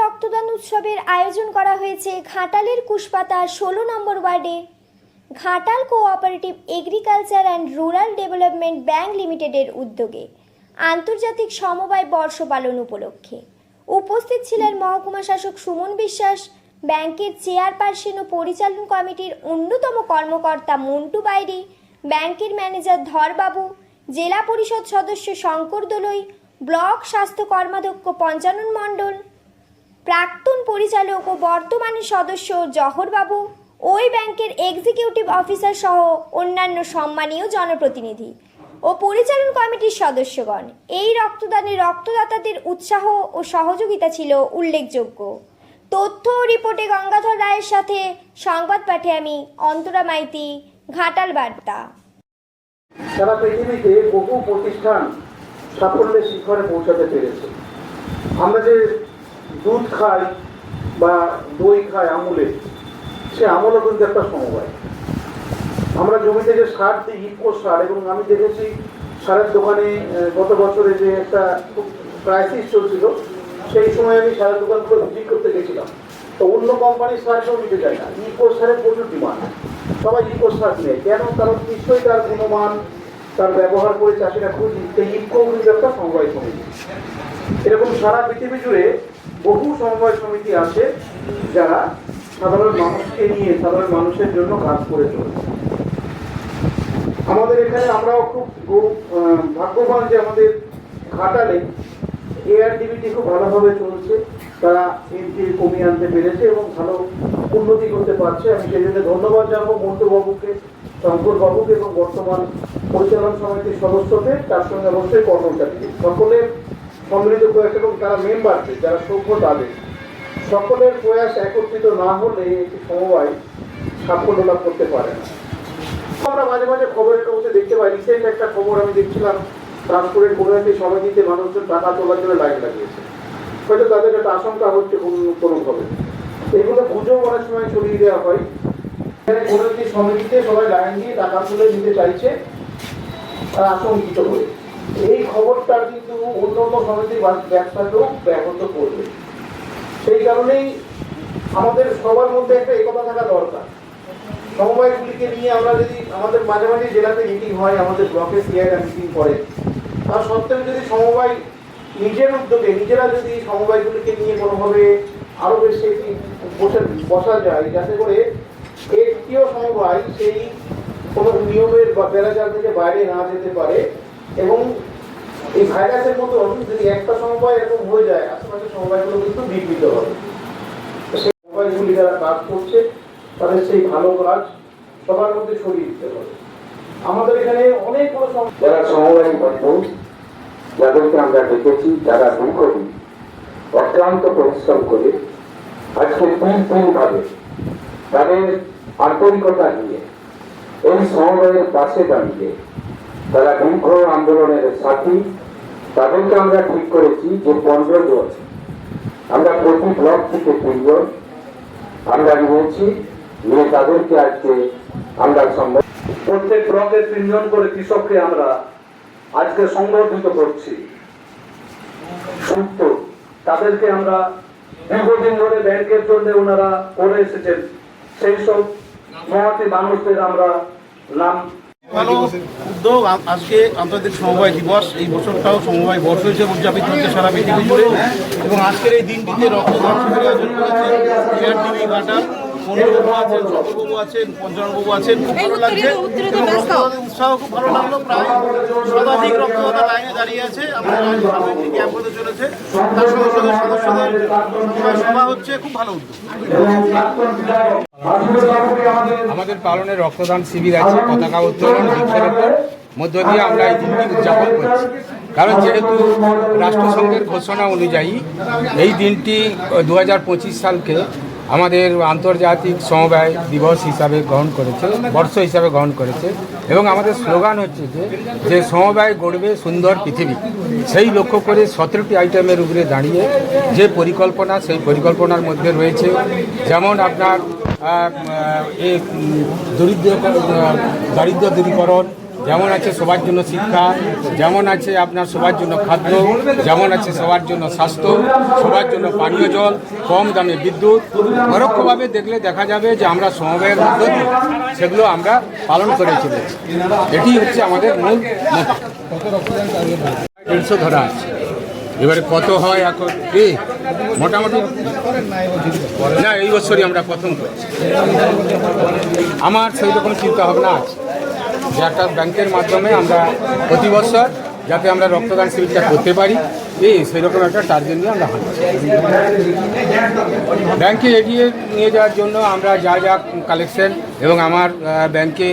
রক্তদান উৎসবের আয়োজন করা হয়েছে ঘাটালের কুশপাতা ষোলো নম্বর ওয়ার্ডে। Ghatal cooperative agriculture and rural development bank লিমিটেডের উদ্যোগে আন্তর্জাতিক সমবায় বর্ষ পালন উপলক্ষে উপস্থিত ছিলেন মহকুমা শাসক সুমন বিশ্বাস, ব্যাংকের চেয়ারপারসন ও পরিচালন কমিটির অন্যতম কর্মকর্তা মন্টু বাইরি, ব্যাংকের ম্যানেজার ধরবাবু, জেলা পরিষদ সদস্য শঙ্কর দোলই, ব্লক স্বাস্থ্য কর্মাধ্যক্ষ পঞ্চানন মণ্ডল প্রাক্তন পরিচালক ও বর্তমানে সদস্য জহরবাবু, ওই ব্যাংকের এক্সিকিউটিভ অফিসার সহ অন্যান্য সম্মানীয় জনপ্রতিনিধি ও পরিচালন কমিটির সদস্যগণ। এই রক্তদানে রক্তদাতাদের উৎসাহ ও সহযোগিতা ছিল উল্লেখযোগ্য। তথ্য ও রিপোর্টে গঙ্গাধর রায়ের সাথে সংবাদ পাঠে আমি অন্তরা মাইতি, ঘাটাল বার্তা। সারা পৃথিবীতে বহু প্রতিষ্ঠান সাফল্যের শিখরে পৌঁছাতে পেরেছে। আমরা যে দুধ খায় বা দই খায় আমুলে, সে আমলও কিন্তু একটা সমবায়। আমরা জমিতে যে সার দিই, ইকো সার, এবং আমি দেখেছি সারের দোকানে গত বছরে যে একটা খুব ক্রাইসিস চলছিল, সেই সময় আমি সারের দোকান দোকানগুলো ভিজিট করতে গেছিলাম। তো অন্য কোম্পানির সার কেউ নিতে চায় না। ইকো সারের প্রচুর ডিমান্ড সবাই ইকো সার নেয়। কেন? কারণ নিশ্চয়ই তার গুণমান তার ব্যবহার করে চাষিরা খুঁজি, সেই কিন্তু একটা সমবায় সমিতি। এরকম সারা পৃথিবী জুড়ে বহু সমবায় সমিতি আছে যারা সাধারণ মানুষকে নিয়ে সাধারণ মানুষের জন্য কাজ করে চলেছে। আমাদের এখানে আমরাও খুব ভাগ্যবান যে আমাদের ঘাটালে এআরডিবিটি খুব ভালোভাবে চলছে। তারা এনটি কমিয়ে আনতে পেরেছে এবং ভালো উন্নতি করতে পারছে। আমি সেই জন্য ধন্যবাদ জানাব মন্টু বাবুকে শঙ্কর বাবুকে এবং বর্তমান পরিচালন সমিতির সদস্যদের তার সঙ্গে অবশ্যই কর্মচারী সকলের সম্মিলিত প্রয়াস এবং তারা মেম্বারকে যারা সভ্য তাদের। সকলের প্রয়াস একত্রিত না হলে একটি সমবায় সাফল্য লাভ করতে পারে না। আমরা মাঝে মাঝে খবরের কাগজে দেখতে পাই রিসেন্ট একটা খবর আমি দেখছিলাম ট্রান্সপোর্টের কোনো একটি সমিতিতে মানুষজন টাকা তোলার জন্য লাইন লাগিয়েছে। হয়তো তাদের একটা আশঙ্কা হচ্ছে কোনো কোনোভাবে। এগুলো গুজব অনেক সময় ছড়িয়ে দেওয়া হয়। কোনো একটি সমিতিতে সবাই লাইন দিয়ে টাকা তুলে নিতে চাইছে, তারা আশঙ্কিত হয়ে। এই খবরটা কিন্তু অন্য অন্য সমিতির ব্যবসাকেও ব্যাহত করবে। সেই কারণেই আমাদের সবার মধ্যে একটা একতা থাকা দরকার। সমবায়গুলিকে নিয়ে আমরা যদি আমাদের মাঝে মাঝে জেলাতে মিটিং হয়, আমাদের ব্লকে সিআইরা মিটিং করে তা সত্ত্বেও যদি সমবায় নিজের উদ্যোগে, নিজেরা যদি সমবায়গুলিকে নিয়ে কোনোভাবে আরও বেশি বসে বসা যায়, যাতে করে একটিও সমবায় সেই কোনো নিয়মের বা বেড়াজাল থেকে বাইরে না যেতে পারে এবং এই ভাইরাসের মতন যদি একটা সমবায় এরকম হয়ে যায় আশেপাশে সমবায়গুলো কিন্তু বিঘ্নিত হবে। সেই সমবায়গুলি যারা কাজ করছে, তাদের সেই ভালো কাজ সবার মধ্যে ছড়িয়ে দিতে হবে। আমাদের এখানে অনেক বড় সম- যারা সমবায়ী বন্ধু, যাদেরকে আমরা দেখেছি, যারা দীর্ঘদিন অক্লান্ত পরিশ্রম করে, আজকে তিন তিন ভাবে তাদের আন্তরিকতা নিয়ে, এই সমবায়ের পাশে দাঁড়িয়ে তারা দীর্ঘ আন্দোলনের সাথী। তাদেরকে আমরা ঠিক করেছি যে পনেরো জন, আমরা প্রতি ব্লক থেকে তিনজন আমরা নিয়েছি। নিয়ে তাদেরকে আজকে আমরা প্রত্যেক ব্লকে তিনজন করে কৃষককে আমরা আজকে সংবর্ধিত করছি। তাদেরকে আমরা দীর্ঘদিন ধরে ব্যাংকের জন্য ওনারা করে এসেছেন। সেই সব মহাতি মানুষদের আমরা নাম উদ্যোগ আজকে আন্তর্জাতিক সমবায় দিবস, এই বছরটাও সমবায় বর্ষ হিসেবে উদযাপিত হচ্ছে সারা পৃথিবী জুড়ে। এবং আজকের এই দিনটিতে রক্তদান শিবির আয়োজন করেছে আছেন সকলবাবু আছেন পঞ্চানবাবু আছেন খুব ভালো লাগছে। এবং রক্তদানের উৎসাহ খুব ভালো লাগল প্রায় শতাধিক রক্তদাতা লাইনে দাঁড়িয়ে আছে। আমাদের আজ একটি ক্যাম্প হতে চলেছে। তার সঙ্গে সঙ্গে সদস্যদের সভা হচ্ছে খুব ভালো উদ্যোগ। আমাদের পালনে রক্তদান শিবির আছে পতাকা উত্তোলন বৃক্ষরোপণ মধ্য দিয়ে আমরা এই দিনটি উদযাপন করছি। কারণ যেহেতু রাষ্ট্রসংঘের ঘোষণা অনুযায়ী এই দিনটি দু হাজার পঁচিশ সালকে আমাদের আন্তর্জাতিক সমবায় দিবস হিসাবে গ্রহণ করেছে, বর্ষ হিসাবে গ্রহণ করেছে এবং আমাদের স্লোগান হচ্ছে যে যে সমবায় গড়বে সুন্দর পৃথিবী। সেই লক্ষ্য করে সতেরোটি আইটেমের উপরে দাঁড়িয়ে যে পরিকল্পনা, সেই পরিকল্পনার মধ্যে রয়েছে যেমন আপনার দরিদ্র, দারিদ্র দূরীকরণ যেমন আছে সবার জন্য শিক্ষা, যেমন আছে আপনার সবার জন্য খাদ্য, যেমন আছে সবার জন্য স্বাস্থ্য, সবার জন্য পানীয় জল, কম দামে বিদ্যুৎ। পরোক্ষভাবে দেখলে দেখা যাবে যে আমরা সমবায়ের মধ্য সেগুলো আমরা পালন করে চলেছি এটি হচ্ছে আমাদের মূল দেড়শো ধরা আছে। এবারে কত হয় এখন? কি মোটামুটি না, এই বছরই আমরা প্রথম করছি। আমার সেই রকম চিন্তা ভাবনা আছে। যে একটা ব্যাংকের মাধ্যমে আমরা প্রতি বছর যাতে আমরা রক্তদান শিবিরটা করতে পারি, এই সেরকম একটা টার্গেট নিয়ে আমরা হাঁটছি। ব্যাংকে এগিয়ে নিয়ে যাওয়ার জন্য আমরা যা যা কালেকশন এবং আমার ব্যাংকে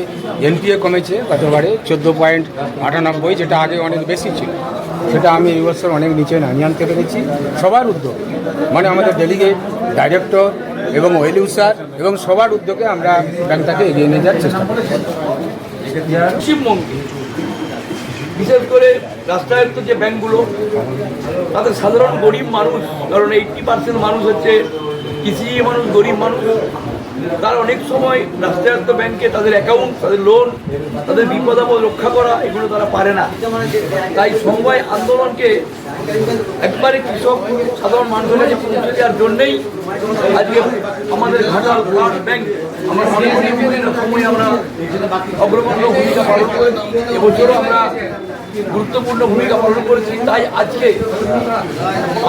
এনপিএ কমেছে গতবারে চোদ্দ পয়েন্ট আটানব্বই, যেটা আগে অনেক বেশি ছিল। সেটা আমি এই বছর অনেক নিচে নামিয়ে আনতে পেরেছি। সবার উদ্যোগ মানে আমাদের ডেলিগেট ডাইরেক্টর এবং ওয়েল ইউসার এবং সবার উদ্যোগে আমরা ব্যাংকটাকে এগিয়ে নিয়ে যাওয়ার চেষ্টা করি পশ্চিমবঙ্গে বিশেষ করে রাষ্ট্রায়ত্ত যে ব্যাংকগুলো, তাদের সাধারণ গরিব মানুষ, কারণ এইটটি পার্সেন্ট মানুষ হচ্ছে কৃষিজীবী মানুষ গরিব মানুষ। তারা অনেক সময় রাষ্ট্রায়ত্ত ব্যাংকে তাদের অ্যাকাউন্ট তাদের লোন তাদের বিপদ আপদ রক্ষা করা, এগুলো তারা পারে না। তাই সমবায় আন্দোলনকে একবারে কৃষক, সাধারণ মানুষের কাছে পৌঁছে দেওয়ার জন্যেই আজকে আমাদের ঘাটাল ব্লাড ব্যাংক, আমরা বিভিন্ন সময় আমরা অগ্রগণ্য ভূমিকা পালন করেছি এবছরও আমরা গুরুত্বপূর্ণ ভূমিকা পালন করেছি। তাই আজকে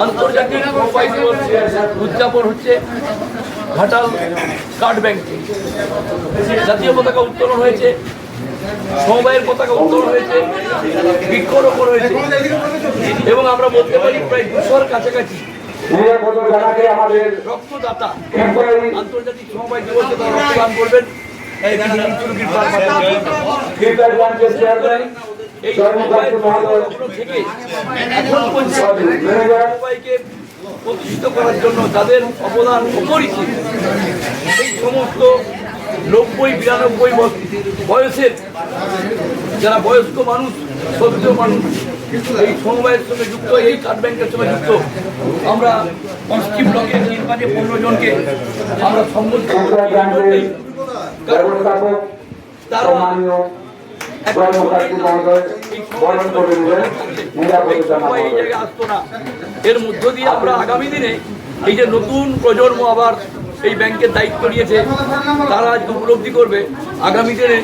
আন্তর্জাতিক উদযাপন হচ্ছে ঘাটাল কার্ড ব্যাংকে। জাতীয় পতাকা উত্তোলন হয়েছে। সমবায়ের পতাকা উত্তোলন হয়েছে বৃক্ষরোপণ হয়েছে। এবং আমরা বলতে পারি প্রায় দুশোর কাছাকাছি রক্তদাতা আন্তর্জাতিক সমবায় দিবসে তারা রক্তদান করবেন। এই থেকে এখন পর্যন্ত প্রতিষ্ঠিত করার জন্য তাদের অবদান অপরিসীম। এই সমস্ত নব্বই বিরানব্বই বয়সের যারা বয়স্ক মানুষ সদ্য মানুষ এই সমবায়ের সঙ্গে যুক্ত এই কার্ড ব্যাংকের সঙ্গে যুক্ত আমরা পশ্চিম ব্লকের নির্বাচনে পনেরো জনকে আমরা তারা না। এর মধ্য দিয়ে আমরা আগামী দিনে এই যে নতুন প্রজন্ম আবার এই ব্যাংকের দায়িত্ব নিয়েছে, তারা আজকে উপলব্ধি করবে আগামী দিনে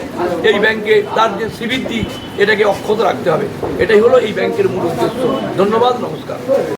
এই ব্যাংকে তার যে শ্রীবৃদ্ধি, এটাকে অক্ষত রাখতে হবে। এটাই হলো এই ব্যাংকের মূল উদ্দেশ্য। ধন্যবাদ, নমস্কার।